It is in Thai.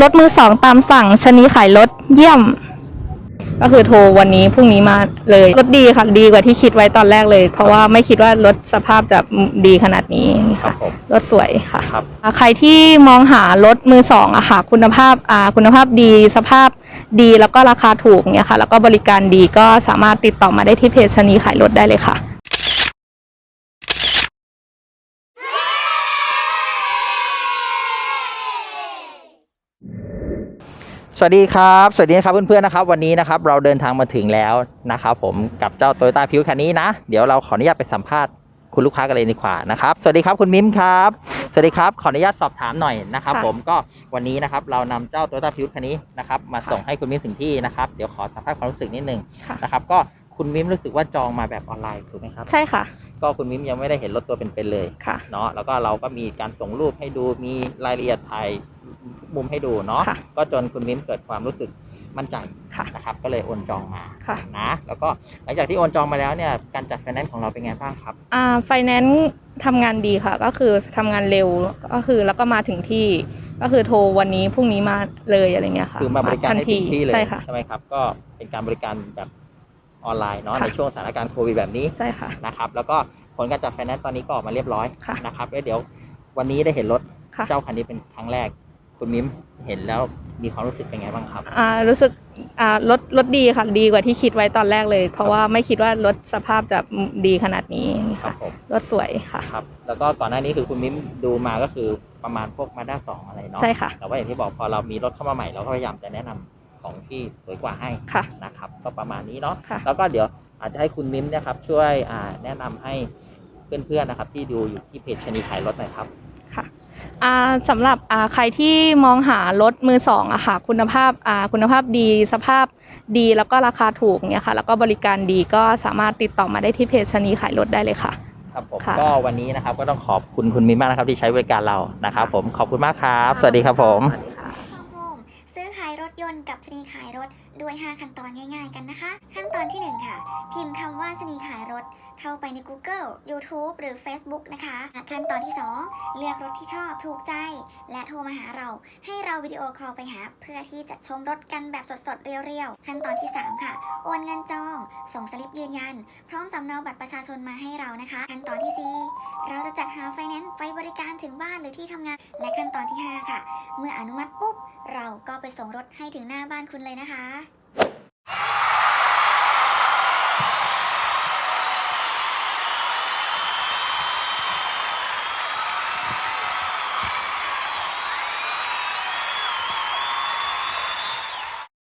รถมือสองตามสั่งชนีขายรถเยี่ยม ก็คือโทรวันนี้พรุ่งนี้มาเลย รถดีค่ะดีกว่าที่คิดไว้ตอนแรกเลย เพราะว่าไม่คิดว่ารถสภาพจะดีขนาดนี้ครัค่ะบผมรถสวยค่ะ ครับ ใครที่มองหารถมือสองอะค่ะ คุณภาพอ่าคุณภาพดีสภาพดีแล้วก็ราคาถูกเนี่ยค่ะ แล้วก็บริการดีก็สามารถติดต่อมาได้ที่เพจชนีขายรถได้เลยค่ะ สวัสดีครับ สวัสดีนะครับเพื่อนๆนะครับ วันนี้นะครับเราเดินทางมาถึงแล้วนะครับผมกับเจ้า Toyota พิวคันนี้นะ เดี๋ยวเราขออนุญาตไปสัมภาษณ์คุณลูกค้ากันเลยดีกว่านะครับ สวัสดีครับคุณมิมครับ สวัสดีครับ ขออนุญาตสอบถามหน่อยนะครับค่ะผมก็วันนี้นะครับเรานำเจ้า Toyota พิวคันนี้นะครับมาส่งให้คุณมิมถึงที่นะครับ เดี๋ยวขอสัมภาษณ์ความรู้สึกนิดนึงค่ะนะครับก็คุณมิมรู้สึกว่าจองมาแบบออนไลน์ถูกไหมครับ ใช่ค่ะ ก็คุณมิมยังไม่ได้เห็นรถตัวเป็นๆเลยค่ะเนาะแล้วก็เราก็มีการส่งรูปให้ดูมีรายละเอียดถ่ายทุก มุมให้ดูเนาะค่ะก็จนคุณมิมเกิดความรู้สึกมั่นใจค่ะนะครับก็เลยโอนจองมาค่ะ นะแล้วก็หลังจากที่โอนจองมาแล้วเนี่ยการจัดไฟแนนซ์ของเราเป็นไงบ้างครับอ่าไฟแนนซ์ทำงานดีค่ะ ก็คือทำงานเร็วก็คือแล้วก็มาถึงที่ก็คือโทรวันนี้พรุ่งนี้มาเลยอะไรเงี้ยค่ะคือมาบริการทันให้ถึงที่เลยใช่ค่ะใช่ไหมครับก็เป็นการบริการแบบออนไลน์เนาะค่ะ ในช่วงสถานการณ์โควิดแบบนี้ ใช่ค่ะ นะครับแล้วก็ผลการจัดไฟแนนซ์ตอนนี้ก็ออกมาเรียบร้อยค่ะนะครับแล้วเดี๋ยววันนี้ได้เห็นรถค่ะ เจ้าคันนี้เป็นครั้งแรก คุณมิมเห็นแล้วมีความรู้สึกเป็นไงบ้างครับ อ่ารู้สึกอ่ารถรถดีค่ะดีกว่าที่คิดไว้ตอนแรกเลย เพราะว่าไม่คิดว่ารถสภาพจะดีขนาดนี้ครัค่ะบผมรถสวยค่ะ ครับ แล้วก็ก่อนหน้านี้คือคุณมิมดูมาก็คือประมาณพวกมาด้าสองอะไรเนาะใช่ค่ะ แต่ว่าอย่างที่บอกพอเรามีรถเข้ามาใหม่เราก็พยายามจะแนะนำของที่สวยกว่าให้ค่ะนะครับ ก็ประมาณนี้เนาะค่ะ แล้วก็เดี๋ยวอาจจะให้คุณมิมเนี่ยครับช่วยอ่าแนะนำให้เพื่อนๆนะครับ ที่ดูอยู่ที่เพจชนีขายรถหน่อยครับ ค่ะอ่า สำหรับอ่าใครที่มองหารถมือสองอะค่ะคุณภาพอ่าคุณภาพดีสภาพดีแล้วก็ราคาถูกเนี่ยค่ะแล้วก็บริการดีก็สามารถติดต่อมาได้ที่เพจชนีขายรถได้เลยค่ะครับผมค่ะก็วันนี้นะครับก็ต้องขอบคุณคุณมิมมากนะครับที่ใช้บริการเรานะครับผมขอบคุณมากครับ สวัสดีครับผม ยนต์กับสนีขายรถด้วย 5 ขั้นตอนง่าย ๆ กันนะคะ ขั้นตอนที่ 1 ค่ะ พิมพ์คำว่าสนีขายรถ เข้าไปใน Google YouTube หรือ Facebook นะคะ ขั้นตอนที่ 2 เลือกรถที่ชอบถูกใจ และโทรมาหาเรา ให้เราวิดีโอคอลไปหา เพื่อที่จะชมรถกันแบบสดๆ เรียวๆ ขั้นตอนที่ 3 ค่ะ โอนเงินจอง ส่งสลิปยืนยัน พร้อมสำเนาบัตรประชาชนมาให้เรานะคะ ขั้นตอนที่ 4 เราจะจัดหาไฟแนนซ์ไปบริการถึงบ้านหรือที่ทำงาน และขั้นตอนที่ 5 ค่ะ เมื่ออนุมัติปุ๊บ เราก็ไปส่งรถให้ถึงหน้าบ้านคุณเลยนะคะ